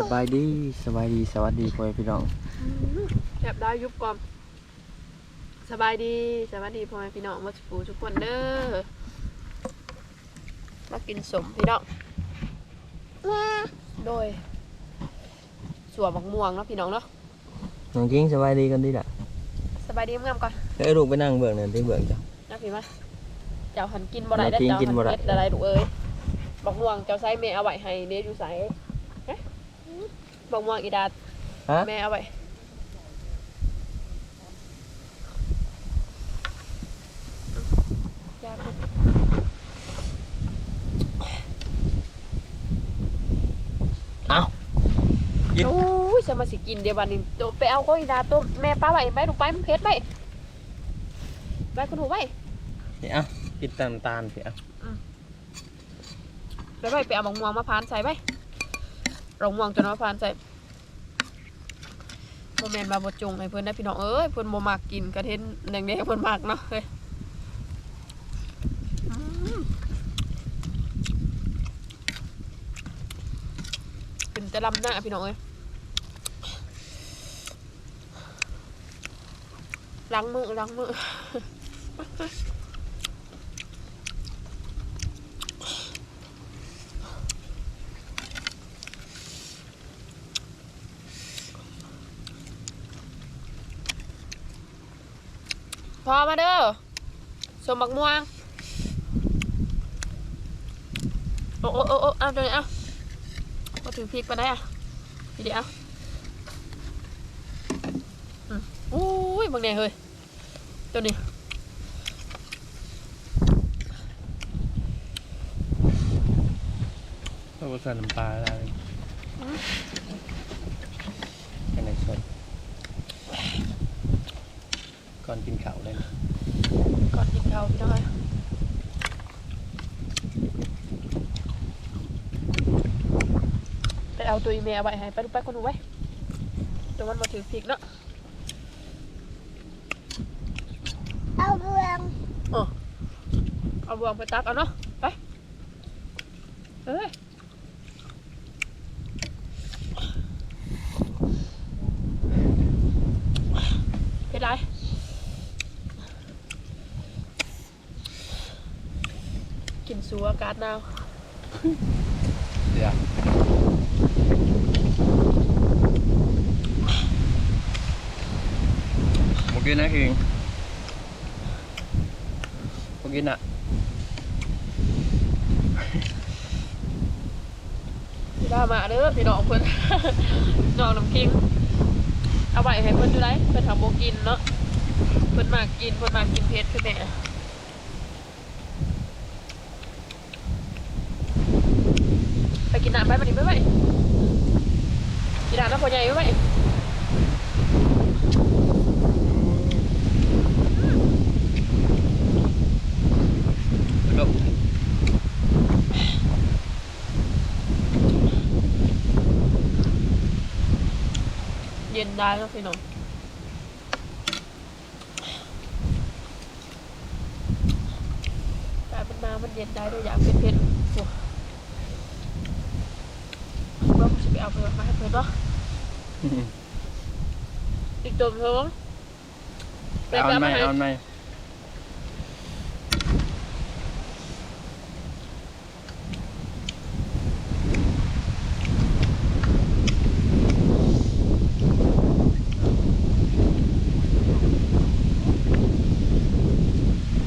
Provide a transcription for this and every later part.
สบายดีสบายดีสวัสดีพ่อแม่พี่น้องแอบได้ยุบก่อนสบายดีสวัสดีพ่อแม่พี่น้องมาสุปูทุกคนเด้อมากินสมพี่น้องโดยสวมบักม่วงเนาะพี่น้องเนาะน้องกิ้งสบายดีกันดีล่ะสบายดีงามๆก่อนเอ้ยลูกไปนั่งเบิ่งนั่นที่เบิ่งจ้ะนะพี่มาเจ้าหันกินบ่ได้เราได้อกินเจ้ากินบ่หันได้เฮ็ดอะไรลูกเอ้ยบักม่วงเจ้าใส่แม่เอาไว้ให้เด้อยู่ใส่เอ๊ะ บักม่วงอีดาฮะแม่เอาไว้ยาพิษเอ้ากินโอ้ยจะมาสิกินเดี๋ยววันนี้โตไปเอาก็อีดาตัวแม่ป้าไว้ไปลูกไปมันเผ็ดไปไปคุณหูไปนี่เอ้ากินตามตาลสิเอ้าไปไปไปเอามะม่วงมาพานใส่ไป เอามะม่วงจนมาพานใส่โมเมนต์มาบดจงให้เพื่อนได้พี่น้องเอ้ยเพื่อนโมมากกินกระเทนแดงๆเพื่อนมากเนาะเฮ้ยเป็นจะลำหน้าพี่น้องเอ้ยล้างมือล้างมือ พอมาเด้อสมบักม่วง โอ้โอ้โอ้โอ้เอาตัวนี้เอามาถือพริกไปได้อะเดียวอืมอุ้ยบางเนี่ยเฮ้ยตัวนี้เราใส่น้ำปลาอะไรกันในส่วน ก่อนกินข้าวเลยนะก่อนกินข้าวพี่น้อยไปเอาตัวอีเมลไว้ให้ไปดูไปคนดูไว้ตัวมันมาถือพริกเนาะเอาเบืองเอาบวงไปตักเอาเนาะไปเอ้ยเผ็ดไร กินสัวอากาศหนาวเดี๋ยวเมื่อกี้นะคิงเมื่อกี้น่ะพี่ด้ามาเด้อพี่น้องเพิ่นน้องน้ำคิงเอาไว้ให้เพิ่นอยู่ไรเพิ่นทำโบกินเนาะเพิ่นมากกินเพิ่นมากกินเผ็ดคือแม่ ไปกินน้ำไปบัดนี้ไปไปกินน้ำน้ำพอใหญ่ไปไปลูกเย็นได้แล้ วพี่น้องการมันมามันเย็นได้ด้วยอยากเผ็ดๆโอ้ว่าผมจะไปเอาไปมาให้เพื่อนเนาะอีกตัวเพิ่มไปเอาไปเอาไหมมาให้เอาไหม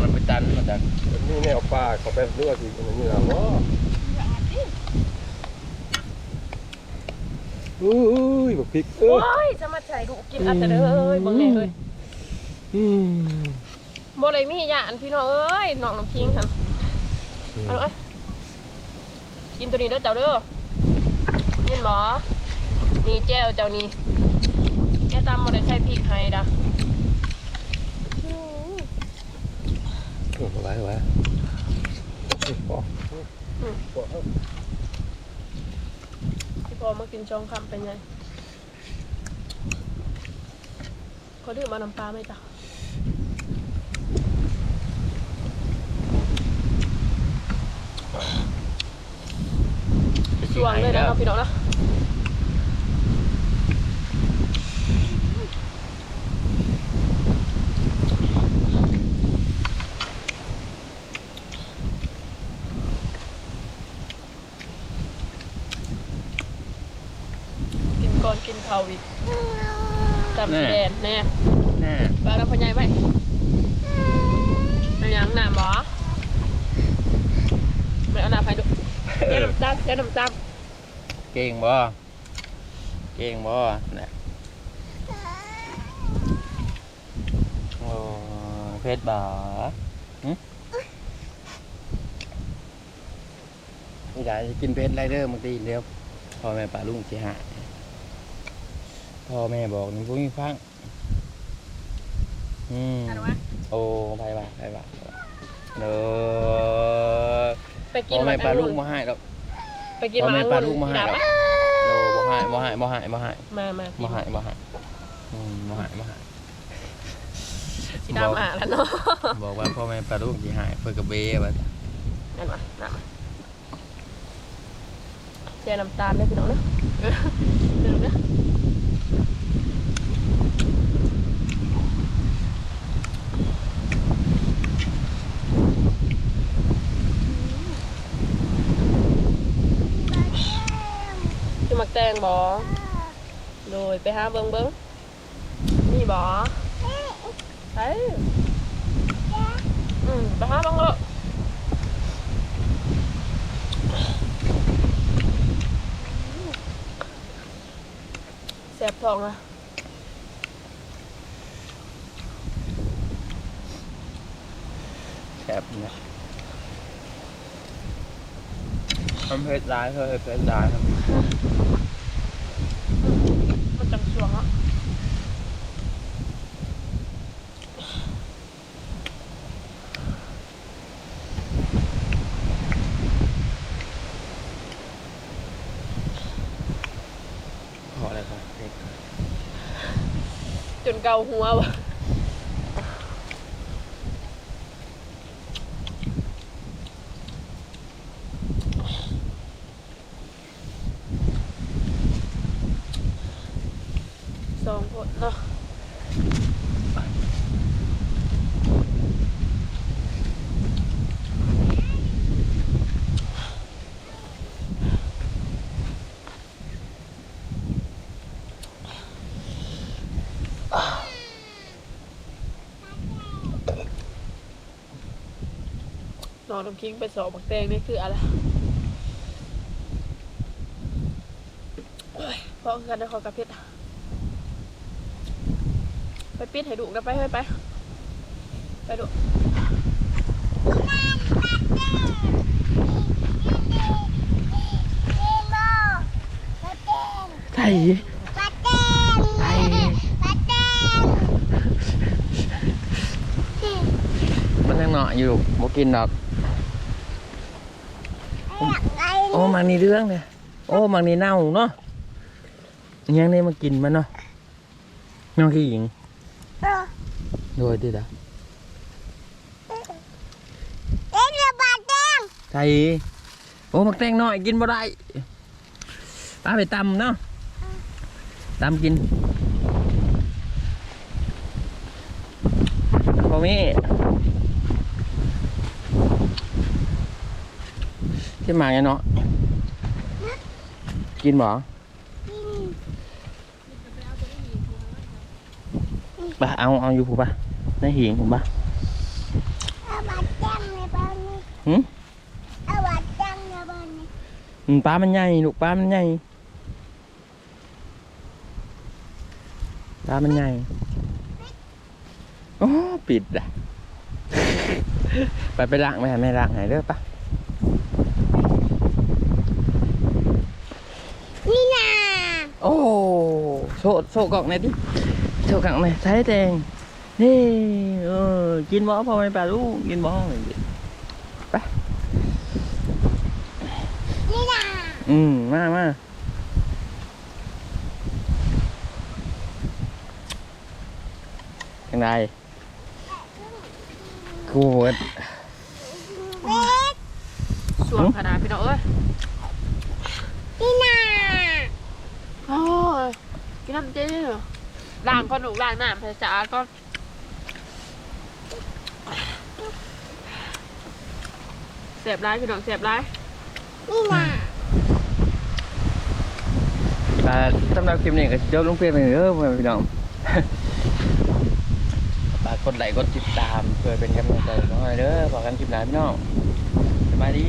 มันไปตันมาจากนี่แนวปลาเขาเป็นเลือดอีกอันนี้นะว่า อุ้ยบักพริกเอโอ้อยจะมาใส่ดูกินอันแต่เด้อเอ้ยบังแน่เลยอืมบ่เลยมีหยานพี่น้องเอ้ยน้องน้ำคิงค่ะเอาเลยกินตัวนี้เด้อเจ้าเด้อยินหมอนี่แจ้วเจ้านี่แกตำบ่ได้ใช้พริกให้ดะ โอ้ไว้ไว้พอ พี่พอมา กินช่องคำเป็นไงเขาดื่มมาน้ำปลาไหมจ๊ะสว่างเลยนะเนาะพี่น้องเนาะ อนกินข้าวอีกจำสีแดงแน่แน่บ้านเราพ่อใหญ่ไหมอันยังน้ำบ่ไม่เอาน้ำให้ดูเจ้าน้ำตาลเจ้าน้ำตาลเก่งบ่เก่งบ่นะโอ้เพชรบ่หึนี่ได้กินเพชรไรเดอร์บางทีเดียวพ่อแม่ป่าลุงสิหาย พ่อแม่บอกนี่พวกนี้ฟังอืมอันวะ โอ้ไปบ่าไปบ่าเด้อไปกินพ่อแม่หปลาองลูกมาให้ดอกไปกินพ่อหแม่งปลาลูกมาให้ดดอกโอ้บ่ให้บ่ให้บ่ให้บ่ให้มามาบ่ให้บ่ให้อืมบ่ให้บ่ให้ สีดำอะแล้วเนาะบอกว่าพ่อแม่ปลาลูกสิให้เพิ่นก็เบ้ว่านั่นวะน้ำมาเจ้าน้ำตาลได้พี่น้องเนาะเออเดี๋ยวนะ จะมักแตงบอโดยไปหาเซ่บอไปอืมไปหาเบิ้งเลยแสบท้องอะแซ่บนะทำเพชรร้ายเธอเพชรร้ายครับ มันจังสวงอะ พอแล้วครับเพชร จน เกาหัววะสองคนเนาะ นอนน้ำคิงไปสอบบักแตงนี่คืออะไรโอ้ยพอกันนะขอกระเพชรไปปิดให้ดุกันไปให้ไปไปดุไทยไทยมันยังเนาะอยู่บ่กินดอก โอ้มังนี่เรื่องเนี่ยโอ้มังนี่เน่าเนาะยังได้มากินมันเนาะน้องขี้หญิงโดยที่ดะไทยโอ้มักแตงน้อยกินบ่ได้ป้าไปตำเนาะตำกินพ่อแม่ที่มาไงเนาะ กินบ่ป่ะเอาเอาอยู่ผูป่ะในหิงผมป่ะหืมอืมปลามันใหญ่ลูกปลามันใหญ่ปลามันใหญ่โอ้ปิดอะ ไปไปล้างไหมไม่ล้างไหนเด้อปะ นี่นะ โอ้โชว์โชว์กล่องหน่อยดิโชว์กล่องหน่อยใช้แตงนี่เออกินบ่พอไหมปลาลูกกินบ่นี่นะอืมมามาจังไดกูเวิร์ดเบ็ดสวงขนาดพี่น้องเอ้ยนี่นะ โอ้ยกินน้ำเจ๊เหรอล้างก่อนหนูล้างน้ำให้สะอาดก่อนเสียบร้ายพี่น้องเสียบร้ายนี่นะไปอ่าสำหรับคลิปนี้ก็จบลงเพียงเท่านี้เด้อพ่อแม่พี่น้องฝากกดไลค์กดติดตามเพื่อเป็นกำลังใจน้อยเด้อฝากกันคลิปหน้าพี่น้องสบายดี